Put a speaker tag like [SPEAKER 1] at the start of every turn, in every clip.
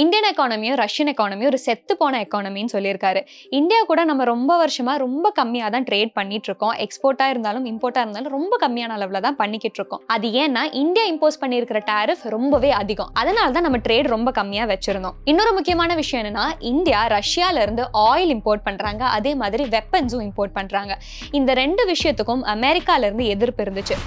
[SPEAKER 1] Indian எக்கானமியும் Russian எக்கானமியும் ஒரு செத்து போன எக்கானமின்னு சொல்லியிருக்காரு. இந்தியா கூட நம்ம ரொம்ப வருஷமா ரொம்ப கம்மியாக தான் ட்ரேட் பண்ணிட்டு இருக்கோம். எக்ஸ்போர்ட்டாக இருந்தாலும் இம்போர்ட்டாக இருந்தாலும் ரொம்ப கம்மியான அளவில் தான் பண்ணிக்கிட்டு இருக்கோம். அது ஏன்னா இந்தியா இம்போஸ் பண்ணியிருக்கிற டேரிஃப் ரொம்பவே அதிகம். அதனால தான் நம்ம ட்ரேட் ரொம்ப கம்மியாக வச்சிருந்தோம். இன்னொரு முக்கியமான விஷயம் என்னன்னா இந்தியா ரஷ்யால இருந்து ஆயில் இம்போர்ட் பண்ணுறாங்க அதே மாதிரி வெப்பன்ஸும் இம்போர்ட் பண்ணுறாங்க இந்த ரெண்டு விஷயத்துக்கும் அமெரிக்கால இருந்து எதிர்ப்பு இருந்துச்சு.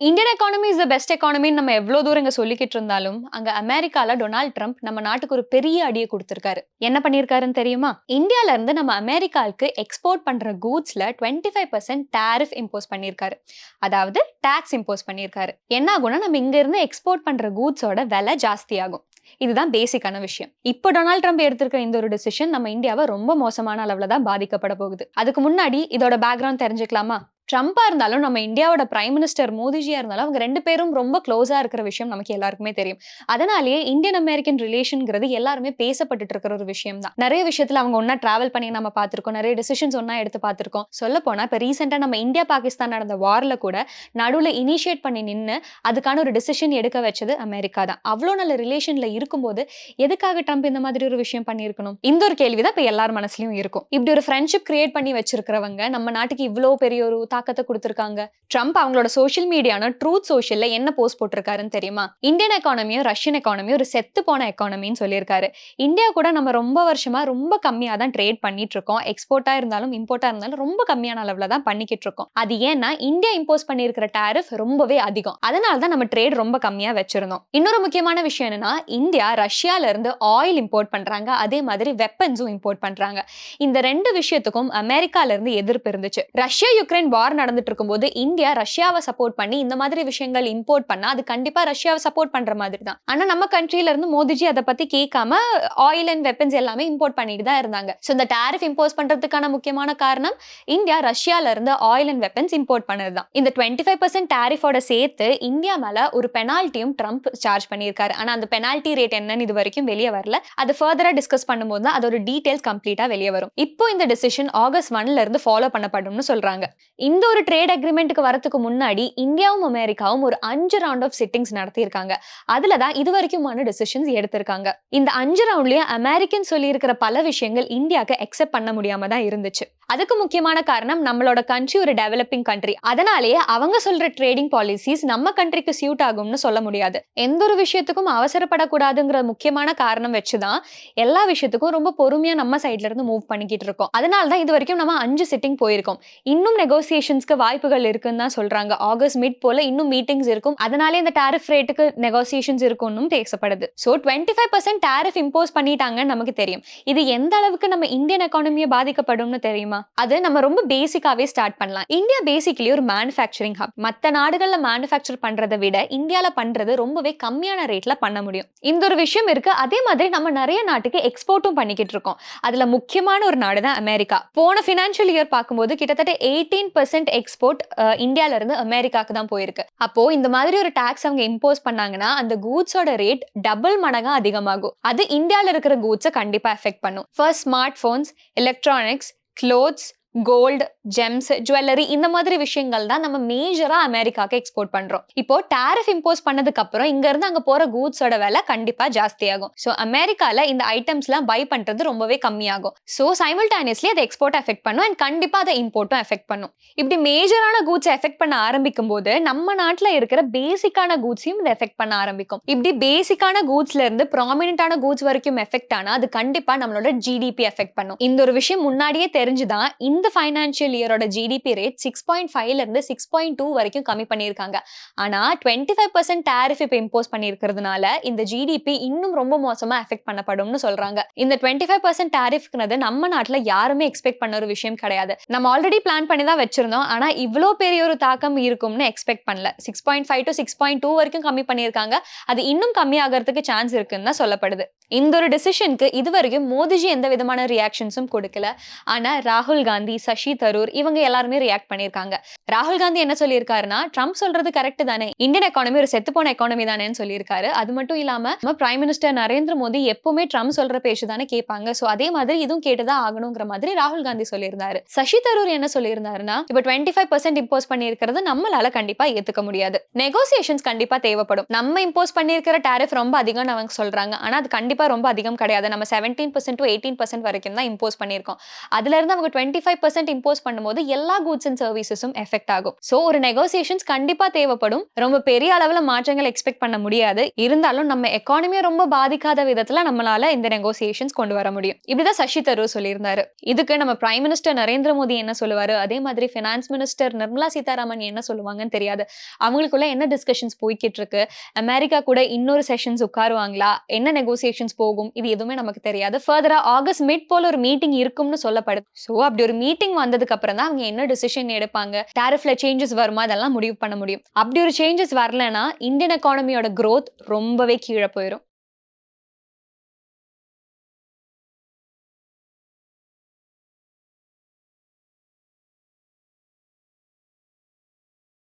[SPEAKER 1] Indian economy is the best எக்கானமின்னு நம்ம எவ்வளோ தூரம் இங்கே சொல்லிக்கிட்டு இருந்தாலும் அங்கே அமெரிக்காவில் டொனால்ட் ட்ரம்ப் நம்ம நாட்டுக்கு ஒரு பெரிய அடியை கொடுத்துருக்காரு. என்ன பண்ணியிருக்காருன்னு தெரியுமா? இந்தியாவிலேருந்து நம்ம அமெரிக்காவுக்கு எக்ஸ்போர்ட் பண்ணுற கூட்ஸில் twenty five percent tariff impose பண்ணியிருக்காரு. அதாவது டேக்ஸ் இம்போஸ் பண்ணியிருக்காரு. என்ன ஆகும்னா நம்ம இங்கேருந்து எக்ஸ்போர்ட் பண்ணுற கூட்ஸோட விலை ஜாஸ்தியாகும். இதுதான் பேசிக்கான விஷயம். இப்போ டொனால்ட் ட்ரம்ப் எடுத்திருக்க இந்த ஒரு டிசிஷன் நம்ம இந்தியாவை ரொம்ப மோசமான அளவில் தான் பாதிக்கப்பட போகுது. அதுக்கு முன்னாடி இதோட பேக்ரவுண்ட் தெரிஞ்சுக்கலாமா? ட்ரம்ப்பாக இருந்தாலும் நம்ம இந்தியாவோட பிரைம் மினிஸ்டர் மோடிஜியாக இருந்தாலும் அவங்க ரெண்டு பேரும் ரொம்ப க்ளோஸாக இருக்கிற விஷயம் நமக்கு எல்லாருக்குமே தெரியும். அதனாலேயே இந்தியன் அமெரிக்கன் ரிலேஷன்ங்கிறது எல்லாருமே பேசப்பட்டுட்டு இருக்கிற ஒரு விஷயம் தான் நிறைய விஷயத்தில் அவங்க ஒன்றா ட்ராவல் பண்ணி நம்ம பார்த்துருக்கோம். நிறைய டிசிஷன்ஸ் ஒன்றா எடுத்து பார்த்துருக்கோம். சொல்ல போனால் இப்போ ரீசெண்டாக நம்ம இந்தியா பாகிஸ்தான் நடந்த வாரில் கூட நடுவில் இனிஷியேட் பண்ணி நின்று அதுக்கான ஒரு டிசிஷன் எடுக்க வச்சது அமெரிக்கா தான். அவ்வளோ நல்ல ரிலேஷனில் இருக்கும்போது எதுக்காக ட்ரம்ப் இந்த மாதிரி ஒரு விஷயம் பண்ணியிருக்கணும்? இந்த ஒரு கேள்வி தான் இப்போ எல்லார் மனசுலையும் இருக்கும். இப்படி ஒரு ஃப்ரெண்ட்ஷிப் கிரியேட் பண்ணி வச்சிருக்கிறவங்க நம்ம நாட்டுக்கு இவ்வளோ பெரிய ஒரு தாக்கத்தை கொடுத்துருக்காங்க. ட்ரம்ப் அவங்களோட சோஷியல் மீடியான ட்ரூத் சோஷியல்ல என்ன போஸ்ட் போட்டிருக்காருன்னு தெரியுமா? இந்தியன் எக்கானமியும் ரஷ்யன் எக்கானமியும் ஒரு செத்து போன எக்கானமின்னு சொல்லியிருக்காரு. இந்தியா கூட நம்ம ரொம்ப வருஷமா ரொம்ப கம்மியாக தான் ட்ரேட் பண்ணிட்டு இருக்கோம் எக்ஸ்போர்ட்டா இருந்தாலும் இம்போர்ட்டா இருந்தாலும் ரொம்ப கம்மியான அளவில் தான் பண்ணிக்கிட்டு இருக்கோம் அது ஏன்னா இந்தியா இம்போஸ் பண்ணியிருக்கிற டாரிஃப் ரொம்பவே அதிகம். அதனால தான் நம்ம ட்ரேட் ரொம்ப கம்மியா வச்சிருந்தோம். இன்னொரு முக்கியமான விஷயம் என்னன்னா இந்தியா ரஷ்யால இருந்து ஆயில் இம்போர்ட் பண்றாங்க. அதே மாதிரி வெப்பன்ஸும் இம்போர்ட் பண்றாங்க. இந்த ரெண்டு விஷயத்துக்கும் அமெரிக்கால இருந்து எதிர்ப்பு இருந்துச்சு. ரஷ்யா யுக்ரைன் வார் நடந்துட்டு இருக்கும்போது இந்தியா ரஷ்யாவை சப்போர்ட் பண்ணி இந்த மாதிரி விஷயங்கள் இம்போர்ட் பண்ணா அது கண்டிப்பா ரஷ்யாவை சப்போர்ட் பண்ற மாதிரி தான் ஆனா நம்ம கண்ட்ரில இருந்து மோதிஜி அதை பத்தி கேட்காம ஆயில் அண்ட் வெப்பன்ஸ் எல்லாமே இம்போர்ட் பண்ணிட்டு தான் இருந்தாங்க. ஸோ இந்த டேரிஃப் இம்போஸ் பண்றதுக்கான முக்கியமான காரணம் இந்தியா ரஷ்யால இருந்து ஆயில் அண்ட் வெப்பன்ஸ் இம்போர்ட் பண்ணது தான் இந்த டுவெண்ட்டி ஃபைவ் பர்சன்ட் டேரிஃபோட சேர்த்து இந்தியா மேல ஒரு பெனால்ட்டியும் ட்ரம்ப் சார்ஜ் பண்ணியிருக்காரு. ஆனா அந்த பெனால்ட்டி ரேட் என்னன்னு இது வரைக்கும் வெளியே வரல. அது ஃபர்தரா டிஸ்கஸ் பண்ணும்போது தான் அதோட டீடைல்ஸ் கம்ப்ளீட்டா வெளியே வரும். இப்போ இந்த டிசிஷன் ஆகஸ்ட் ஒன்ல இருந்து ஃபாலோ பண்ணப்படும்னு சொல்றாங்க. இந்த ஒரு ட்ரேட் அக்ரிமெண்ட்டுக்கு வரதுக்கு முன்னாடி இந்தியாவும் அமெரிக்காவும் ஒரு அஞ்சு ரவுண்ட் ஆஃப் சிட்டிங்ஸ் நடத்தியிருக்காங்க. அதுல தான் இது வரைக்குமான டிசிஷன்ஸ் எடுத்திருக்காங்க. இந்த அஞ்சு ரவுண்ட்லயே அமெரிக்கன் சொல்லியிருக்கிற பல விஷயங்கள் இந்தியாவுக்கு அக்செப்ட் பண்ண முடியாம தான் இருந்துச்சு. அதுக்கு முக்கியமான காரணம் நம்மளோட கண்ட்ரி ஒரு டெவலப்பிங் கண்ட்ரி அதனாலேயே அவங்க சொல்ற ட்ரேடிங் பாலிசிஸ் நம்ம கண்ட்ரிக்கு சியூட் ஆகும்னு சொல்ல முடியாது. எந்த ஒரு விஷயத்துக்கும் அவசரப்படக்கூடாதுங்கிற முக்கியமான காரணம் வச்சுதான் எல்லா விஷயத்துக்கும் ரொம்ப பொறுமையா நம்ம சைட்ல இருந்து மூவ் பண்ணிக்கிட்டு இருக்கோம். அதனால தான் இது வரைக்கும் நம்ம அஞ்சு சிட்டிங் போயிருக்கோம். இன்னும் நெகோசியேஷன் நெகோசியேஷன்ஸ்க்கு வாய்ப்புகள் இருக்குன்னு தான் சொல்றாங்க. ஆகஸ்ட் மிட் போல இன்னும் மீட்டிங்ஸ் இருக்கும். அதனாலே இந்த டேரிஃப் ரேட்டுக்கு நெகோசியேஷன்ஸ் இருக்கும்னு பேசப்படுது. So twenty five percent tariff impose பண்ணிட்டாங்கன்னு நமக்கு தெரியும். இது எந்த அளவுக்கு நம்ம இந்தியன் எக்கானமியை பாதிக்கப்படும்னு தெரியுமா? அது நம்ம ரொம்ப பேசிக்காவே ஸ்டார்ட் பண்ணலாம். இந்தியா பேசிக்கலி ஒரு மேனுஃபேக்சரிங் ஹப் மற்ற நாடுகள்ல மேனுஃபேக்சர் பண்றதை விட இந்தியால பண்றது ரொம்பவே கம்மியான ரேட்ல பண்ண முடியும். இந்த ஒரு விஷயம் இருக்கு. அதே மாதிரி நம்ம நிறைய நாட்டுக்கு எக்ஸ்போர்ட்டும் பண்ணிக்கிட்டு இருக்கோம். அதுல முக்கியமான ஒரு நாடு தான் அமெரிக்கா. போன ஃபினான்ஷியல் இயர் பார்க்கும்போது கிட்டத்தட்ட எயிட்டீன் பர்சன்ட் எக்ஸ்போர்ட் uh, இந்தியாவிலேருந்து இருந்து அமெரிக்காக்கு தான் போயிருக்கு. அப்போ இந்த மாதிரி ஒரு டாக்ஸ் அவங்க இம்போஸ் பண்ணாங்கன்னா அந்த கூட்ஸோட ரேட் டபுள் மடங்கா அதிகமாகும். அது இந்தியால இருக்கிற கூட்ஸை கண்டிப்பா எஃபெக்ட் பண்ணும். First smart phones electronics clothes gold gems jewellery இந்த மாதிரி விஷயங்கள் தான் நம்ம மேஜரா அமெரிக்காக்கு எக்ஸ்போர்ட் பண்றோம். இப்போ டேரிஃப் இம்போஸ் பண்ணதுக்கு அப்புறம் இங்க இருந்து அங்க போற கூட்ஸோட விலை கண்டிப்பா ஜாஸ்தியாகும் ஸோ அமெரிக்கால இந்த ஐட்டம்ஸ்லாம் பை பண்றது ரொம்பவே கம்மியாகும். ஸோ சைமல்டேனியஸ்லி அதை எக்ஸ்போர்ட் எஃபெக்ட் பண்ணும் அண்ட் கண்டிப்பா அதை இம்போர்ட்டும் எஃபெக்ட் பண்ணும். இப்படி மேஜரான கூட்ஸ் எஃபெக்ட் பண்ண ஆரம்பிக்கும் போது நம்ம நாட்டுல இருக்கிற பேசிக்கான கூட்ஸையும் இதை எஃபெக்ட் பண்ண ஆரம்பிக்கும். இப்படி பேசிக்கான கூட்ஸ்ல இருந்து ப்ராமினென்டான கூட்ஸ் வரைக்கும் எஃபெக்ட் ஆனா அது கண்டிப்பா நம்மளோட ஜிடிபி எஃபெக்ட் பண்ணும். இந்த ஒரு விஷயம் முன்னாடியே தெரிஞ்சுதான் இந்த ஃபைனான்ஷியல் இயரோட ஜிடிபி ரேட் சிக்ஸ் பாயிண்ட் ஃபைவ்ல இருந்து சிக்ஸ் பாயிண்ட் டூ வரைக்கும் கம்மி பண்ணியிருக்காங்க. ஆனா டுவெண்ட்டி ஃபைவ் பர்சன்ட் டேரிஃப் இப்போ இம்போஸ் பண்ணியிருக்கிறதுனால இந்த ஜிடிபி இன்னும் ரொம்ப மோசமா எஃபெக்ட் பண்ணப்படும்னு சொல்றாங்க. இந்த டுவெண்ட்டி ஃபைவ் பர்சன்ட் டேரிஃப்ங்கிறது நம்ம நாட்டுல யாருமே எக்ஸ்பெக்ட் பண்ண ஒரு விஷயம் கிடையாது. நம்ம ஆல்ரெடி பிளான் பண்ணி தான் வச்சிருந்தோம். ஆனா இவ்வளோ பெரிய ஒரு தாக்கம் இருக்கும்னு எக்ஸ்பெக்ட் பண்ணல. Six point five to six point two வரைக்கும் கம்மி பண்ணியிருக்காங்க. அது இன்னும் கம்மி ஆகிறதுக்கு சான்ஸ் இருக்குன்னு தான் சொல்லப்படுது. இந்த ஒரு டெசிஷனுக்கு இது வரைக்கும் மோதிஜி எந்த விதமான ரியாக்ஷன்ஸும் கொடுக்கல. ஆனா ராகுல் காந்தி காந்தி சசி தரூர் இவங்க எல்லாருமே ரியாக்ட் பண்ணியிருக்காங்க. ராகுல் காந்தி என்ன சொல்லியிருக்காருன்னா ட்ரம்ப் சொல்றது கரெக்ட் தானே. இந்தியன் எக்கானமி ஒரு போன எக்கானமி தானேன்னு சொல்லியிருக்காரு. அது மட்டும் இல்லாம நம்ம பிரைம் மினிஸ்டர் நரேந்திர மோடி எப்பவுமே ட்ரம்ப் சொல்ற பேச்சு தானே கேட்பாங்க. சோ அதே மாதிரி இதுவும் கேட்டுதான் ஆகணுங்கிற மாதிரி ராகுல் காந்தி சொல்லியிருந்தாரு. சசி தரூர் என்ன சொல்லியிருந்தாருன்னா இப்ப டுவெண்ட்டி ஃபைவ் பர்சன்ட் இம்போஸ் பண்ணியிருக்கிறது நம்மளால கண்டிப்பா ஏத்துக்க முடியாது. நெகோசியேஷன்ஸ் கண்டிப்பா தேவைப்படும். நம்ம இம்போஸ் பண்ணியிருக்கிற டேரிஃப் ரொம்ப அதிகம்னு அவங்க சொல்றாங்க. ஆனா அது கண்டிப்பா ரொம்ப அதிகம் கிடையாது. நம்ம seventeen percent to eighteen percent வரைக்கும் தான் இம்போஸ் பண்ணியிருக்கோம். அதுல இருந்து அவங்க டுவெண்ட்டி ஃபைவ் பர்சன்ட் இம்போஸ் பண்ணும்போது எல்லா கூட்ஸ் அண்ட் சர்வீசஸும் எஃபெக்ட் ஆகும். ஸோ ஒரு நெகோசியேஷன்ஸ் கண்டிப்பா தேவைப்படும். ரொம்ப பெரிய அளவுல மாற்றங்கள் எக்ஸ்பெக்ட் பண்ண முடியாது. இருந்தாலும் நம்ம எக்கானமியை ரொம்ப பாதிக்காத விதத்துல நம்மளால இந்த நெகோசியேஷன்ஸ் கொண்டு வர முடியும். இப்படிதான் சசி தரூர் சொல்லியிருந்தாரு. இதுக்கு நம்ம பிரைம் மினிஸ்டர் நரேந்திர மோடி என்ன சொல்லுவாரு? அதே மாதிரி ஃபினான்ஸ் மினிஸ்டர் நிர்மலா சீதாராமன் என்ன சொல்லுவாங்கன்னு தெரியாது. அவங்களுக்குள்ள என்ன டிஸ்கஷன்ஸ் போய்கிட்டு இருக்கு? அமெரிக்கா கூட இன்னொரு செஷன்ஸ் உட்காருவாங்களா? என்ன நெகோசியேஷன்ஸ் போகும்? இது எதுவுமே நமக்கு தெரியாது. ஃபர்தரா ஆகஸ்ட் மிட் போல ஒரு மீட்டிங் இருக்கும்னு சொல்லப்படுது. ஸோ அப்படி ஒரு மீட்டிங் வந்ததுக்கு அப்புறம் தான் அவங்க என்ன டிசிஷன் எடுப்பாங்க? டேரிஃப்ல சேஞ்சஸ் வருமா? அதெல்லாம் முடிவு பண்ண முடியும். அப்படி ஒரு சேஞ்சஸ் வரலன்னா இந்தியன் எக்கானமியோட க்ரோத் ரொம்பவே கீழே போயிடும்